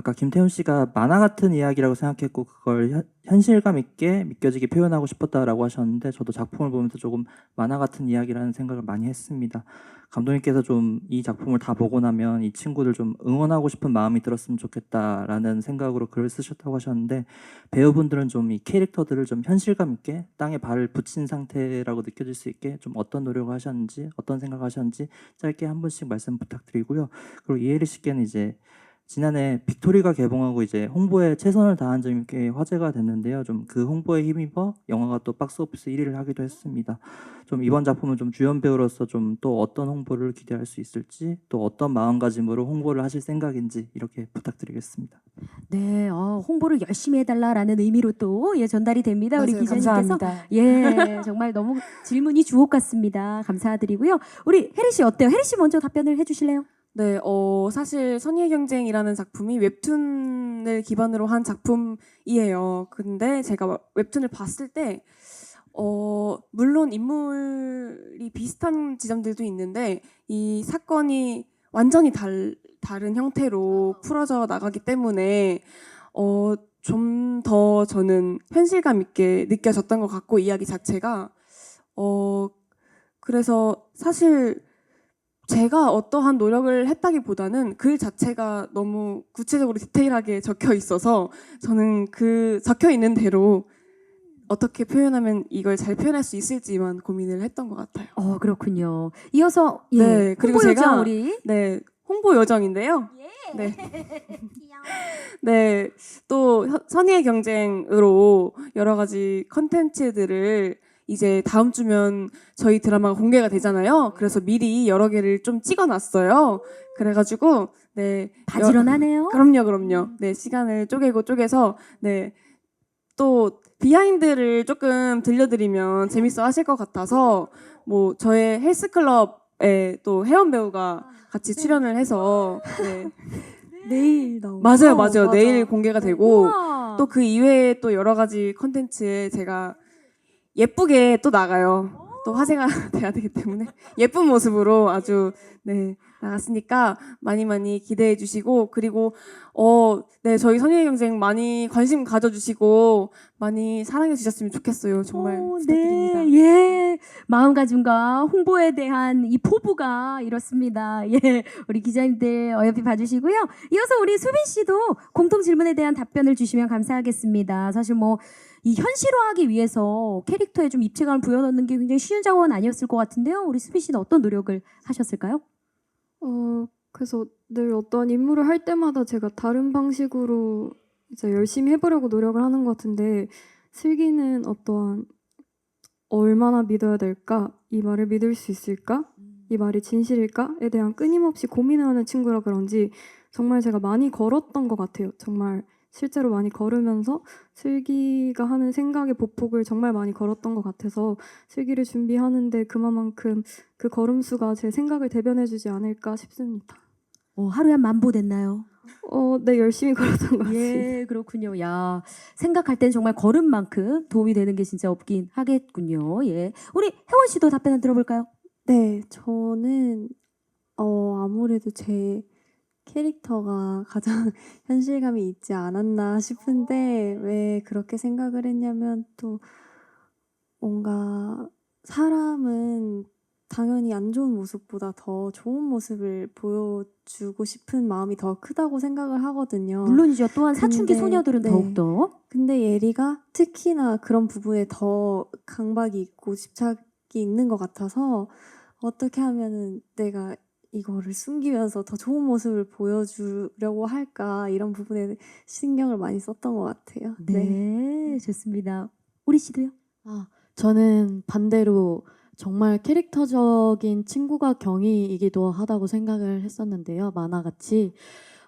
아까 김태훈 씨가 만화 같은 이야기라고 생각했고 그걸 현, 현실감 있게 믿겨지게 표현하고 싶었다라고 하셨는데 저도 작품을 보면서 조금 만화 같은 이야기라는 생각을 많이 했습니다. 감독님께서 좀 이 작품을 다 보고 나면 이 친구들 좀 응원하고 싶은 마음이 들었으면 좋겠다라는 생각으로 글을 쓰셨다고 하셨는데 배우분들은 좀 이 캐릭터들을 좀 현실감 있게 땅에 발을 붙인 상태라고 느껴질 수 있게 좀 어떤 노력을 하셨는지 어떤 생각을 하셨는지 짧게 한 분씩 말씀 부탁드리고요. 그리고 이혜리 씨께는 이제 지난해 빅토리가 개봉하고 이제 홍보에 최선을 다한 점이 꽤 화제가 됐는데요. 좀 그 홍보에 힘입어 영화가 또 박스오피스 1위를 하기도 했습니다. 좀 이번 작품은 좀 주연 배우로서 좀 또 어떤 홍보를 기대할 수 있을지 또 어떤 마음가짐으로 홍보를 하실 생각인지 이렇게 부탁드리겠습니다. 네, 어, 홍보를 열심히 해달라라는 의미로 또 예, 전달이 됩니다. 우리 맞아요. 기자님께서 감사합니다. 예, 정말 너무 질문이 주옥 같습니다. 감사드리고요. 우리 혜리 씨 어때요? 혜리 씨 먼저 답변을 해주실래요? 네, 어, 사실 선의의 경쟁이라는 작품이 웹툰을 기반으로 한 작품이에요. 근데 제가 웹툰을 봤을 때, 어, 물론 인물이 비슷한 지점들도 있는데, 이 사건이 완전히 달, 다른 형태로 풀어져 나가기 때문에, 어, 좀 더 저는 현실감 있게 느껴졌던 것 같고, 이야기 자체가. 어, 그래서 사실 제가 어떠한 노력을 했다기보다는 글 자체가 너무 구체적으로 디테일하게 적혀 있어서 저는 그 적혀 있는 대로 어떻게 표현하면 이걸 잘 표현할 수 있을지만 고민을 했던 것 같아요. 어, 그렇군요. 이어서 예, 네, 그리고 홍보 요정 제가- 우리 네, 홍보 요정인데요. 네. 네, 또 현- 선의의 경쟁으로 여러 가지 컨텐츠들을 이제 다음 주면 저희 드라마가 공개가 되잖아요. 그래서 미리 여러 개를 좀 찍어놨어요. 그래가지고 네, 여- 바지런하네요. 그럼요, 그럼요. 네, 시간을 쪼개고 쪼개서 네. 또 비하인드를 조금 들려드리면 재밌어 하실 것 같아서 뭐 저의 헬스클럽에 또 혜원 배우가 같이 출연을 해서 네. 내일 나오 맞아요, 어, 맞아요. 맞아. 내일 공개가 되고 우와. 또그 이외에 또 여러 가지 컨텐츠에 제가 예쁘게 또 나가요. 또 화제가 돼야 되기 때문에 예쁜 모습으로 아주 네 나갔으니까 많이 많이 기대해 주시고 그리고 어 네 저희 선의의 경쟁 많이 관심 가져 주시고 많이 사랑해 주셨으면 좋겠어요. 정말 어, 부탁드립니다. 네, 예. 마음가짐과 홍보에 대한 이 포부가 이렇습니다. 예. 우리 기자님들 어여삐 봐 주시고요. 이어서 우리 수빈 씨도 공통 질문에 대한 답변을 주시면 감사하겠습니다. 사실 뭐, 이 현실화하기 위해서 캐릭터에 좀 입체감을 부여넣는 게 굉장히 쉬운 작업은 아니었을 것 같은데요. 우리 수빈 씨는 어떤 노력을 하셨을까요? 어 그래서 늘 어떤 임무를 할 때마다 제가 다른 방식으로 이제 열심히 해보려고 노력을 하는 것 같은데 슬기는 어떠한 얼마나 믿어야 될까? 이 말을 믿을 수 있을까? 이 말이 진실일까에 대한 끊임없이 고민하는 친구라 그런지 정말 제가 많이 걸었던 것 같아요. 정말 실제로 많이 걸으면서 슬기가 하는 생각의 보폭을 정말 많이 걸었던 것 같아서 슬기를 준비하는데 그만큼 그 걸음수가 제 생각을 대변해주지 않을까 싶습니다. 어, 하루에 한 만보 됐나요? 어, 네 열심히 걸었던 것 같습니다. 예, 그렇군요. 야, 생각할 땐 정말 걸음만큼 도움이 되는 게 진짜 없긴 하겠군요. 예. 우리 혜원 씨도 답변 을 들어볼까요? 네, 저는 어 아무래도 제 캐릭터가 가장 현실감이 있지 않았나 싶은데 왜 그렇게 생각을 했냐면 또 뭔가 사람은 당연히 안 좋은 모습보다 더 좋은 모습을 보여주고 싶은 마음이 더 크다고 생각을 하거든요. 물론이죠. 또한 사춘기 근데, 소녀들은 네. 더욱더. 근데 예리가 특히나 그런 부분에 더 강박이 있고 집착이 있는 것 같아서 어떻게 하면은 내가 이거를 숨기면서 더 좋은 모습을 보여주려고 할까 이런 부분에 신경을 많이 썼던 것 같아요. 네, 좋습니다. 우리 씨도요? 아, 저는 반대로 정말 캐릭터적인 친구가 경이이기도 하다고 생각을 했었는데요. 만화같이.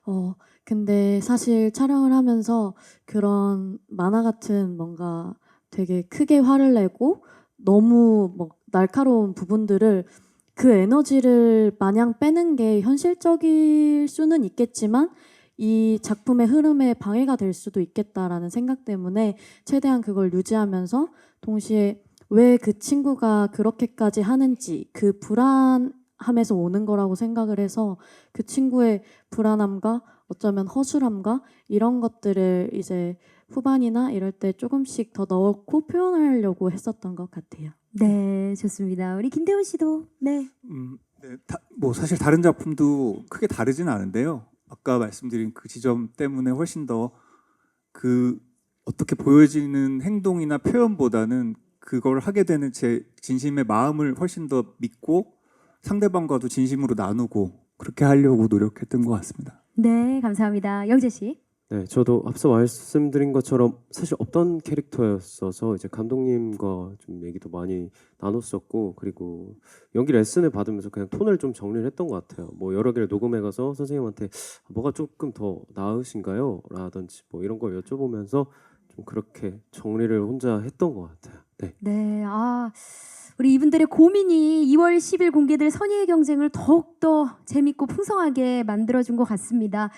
어, 근데 사실 촬영을 하면서 그런 만화 같은 뭔가 되게 크게 화를 내고 너무 뭐 날카로운 부분들을 그 에너지를 마냥 빼는 게 현실적일 수는 있겠지만 이 작품의 흐름에 방해가 될 수도 있겠다라는 생각 때문에 최대한 그걸 유지하면서 동시에 왜 그 친구가 그렇게까지 하는지 그 불안함에서 오는 거라고 생각을 해서 그 친구의 불안함과 어쩌면 허술함과 이런 것들을 이제 후반이나 이럴 때 조금씩 더 넣고 표현하려고 했었던 것 같아요. 네, 좋습니다. 우리 김대훈 씨도 네. 음, 네, 다, 뭐 사실 다른 작품도 크게 다르지는 않은데요. 아까 말씀드린 그 지점 때문에 훨씬 더그 어떻게 보여지는 행동이나 표현보다는 그걸 하게 되는 제 진심의 마음을 훨씬 더 믿고 상대방과도 진심으로 나누고 그렇게 하려고 노력했던 것 같습니다. 네, 감사합니다. 영재 씨. 네, 저도 앞서 말씀드린 것처럼 사실 없던 캐릭터였어서 이제 감독님과 좀 얘기도 많이 나눴었고 그리고 연기 레슨을 받으면서 그냥 톤을 좀 정리를 했던 것 같아요. 뭐 여러 개를 녹음해 가서 선생님한테 뭐가 조금 더 나으신가요? 라든지 뭐 이런 걸 여쭤보면서 좀 그렇게 정리를 혼자 했던 것 같아요. 네. 네, 아 우리 이분들의 고민이 2월 10일 공개될 선의의 경쟁을 더욱더 재밌고 풍성하게 만들어준 것 같습니다.